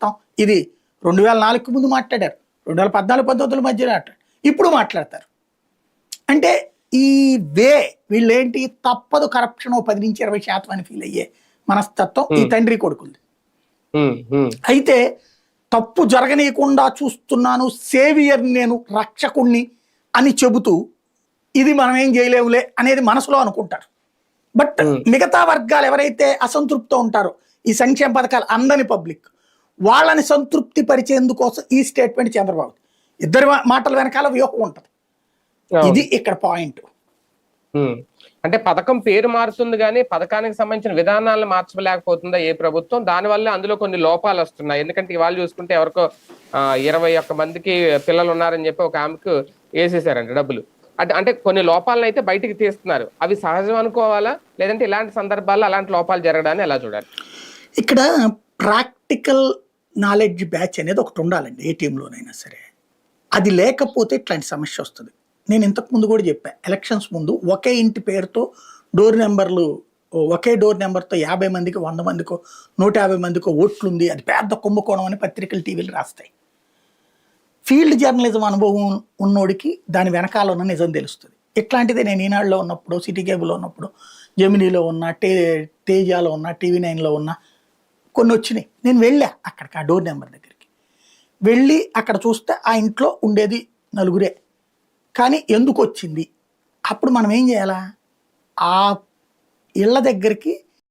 ఇస్తాం ఇది రెండు వేల నాలుగుకి ముందు మాట్లాడారు. రెండు వేల పద్నాలుగు పంతొమ్మిది మధ్యలో మాట్లాడారు. ఇప్పుడు మాట్లాడతారు. అంటే ఈ వే వీళ్ళేంటి? తప్పదు కరప్షన్ ఓ పది నుంచి ఇరవై శాతం అని ఫీల్ అయ్యే మనస్తత్వం ఈ తండ్రి కొడుకుంది. అయితే తప్పు జరగనీయకుండా చూస్తున్నాను సేవియర్ నేను రక్షకుణ్ణి అని చెబుతూ ఇది మనం ఏం చేయలేవులే అనేది మనసులో అనుకుంటారు. బట్. మిగతా వర్గాలు ఎవరైతే అసంతృప్తితో ఉంటారో ఈ సంక్షేమ పథకాలు అందని పబ్లిక్. వాళ్ళని సంతృప్తి పరిచేందుకోసం ఈ స్టేట్మెంట్ చంద్రబాబు. ఇద్దరి మాటల వెనకాల వ్యూహం ఉంటుంది. ఇది ఇక్కడ పాయింట్. అంటే పథకం పేరు మారుతుంది కానీ పథకానికి సంబంధించిన విధానాలను మార్చలేకపోతుందా ఏ ప్రభుత్వం? దానివల్ల అందులో కొన్ని లోపాలు వస్తున్నాయి. ఎందుకంటే ఇవాళ చూసుకుంటే ఎవరికో ఇరవై ఒక్క మందికి పిల్లలు ఉన్నారని చెప్పి ఒక ఆమెకు వేసేసారంట డబ్బులు. అంటే అంటే కొన్ని లోపాలను అయితే బయటికి తీస్తున్నారు. అవి సహజం అనుకోవాలా? లేదంటే ఇలాంటి సందర్భాల్లో అలాంటి లోపాలు జరగడాన్ని ఎలా చూడాలి? ఇక్కడ ప్రాక్టికల్ నాలెడ్జ్ బ్యాచ్ అనేది ఒకటి ఉండాలండి ఏ టీంలోనైనా సరే. అది లేకపోతే ఇట్లాంటి సమస్య వస్తుంది. నేను ఇంతకు ముందు కూడా చెప్పాను ఎలక్షన్స్ ముందు ఒకే ఇంటి పేరుతో డోర్ నెంబర్లు ఒకే డోర్ నెంబర్తో యాభై మందికి వంద మందికో నూట యాభై మందికో ఓట్లుంది అది పెద్ద కుంభకోణం అని పత్రికలు టీవీలు రాస్తాయి. ఫీల్డ్ జర్నలిజం అనుభవం ఉన్నోడికి దాని వెనకాల ఉన్న నిజం తెలుస్తుంది. ఇట్లాంటిదే నేను ఈనాడులో ఉన్నప్పుడు సిటీ కేబుల్లో ఉన్నప్పుడు జమినీలో ఉన్న టే తేజాలో ఉన్న టీవీ నైన్లో ఉన్న కొన్ని వచ్చినాయి నేను వెళ్ళా అక్కడికి ఆ డోర్ నెంబర్ దగ్గరికి. వెళ్ళి అక్కడ చూస్తే ఆ ఇంట్లో ఉండేది నలుగురే. కానీ ఎందుకు వచ్చింది అప్పుడు మనం ఏం చేయాలా? ఆ ఇళ్ళ దగ్గరికి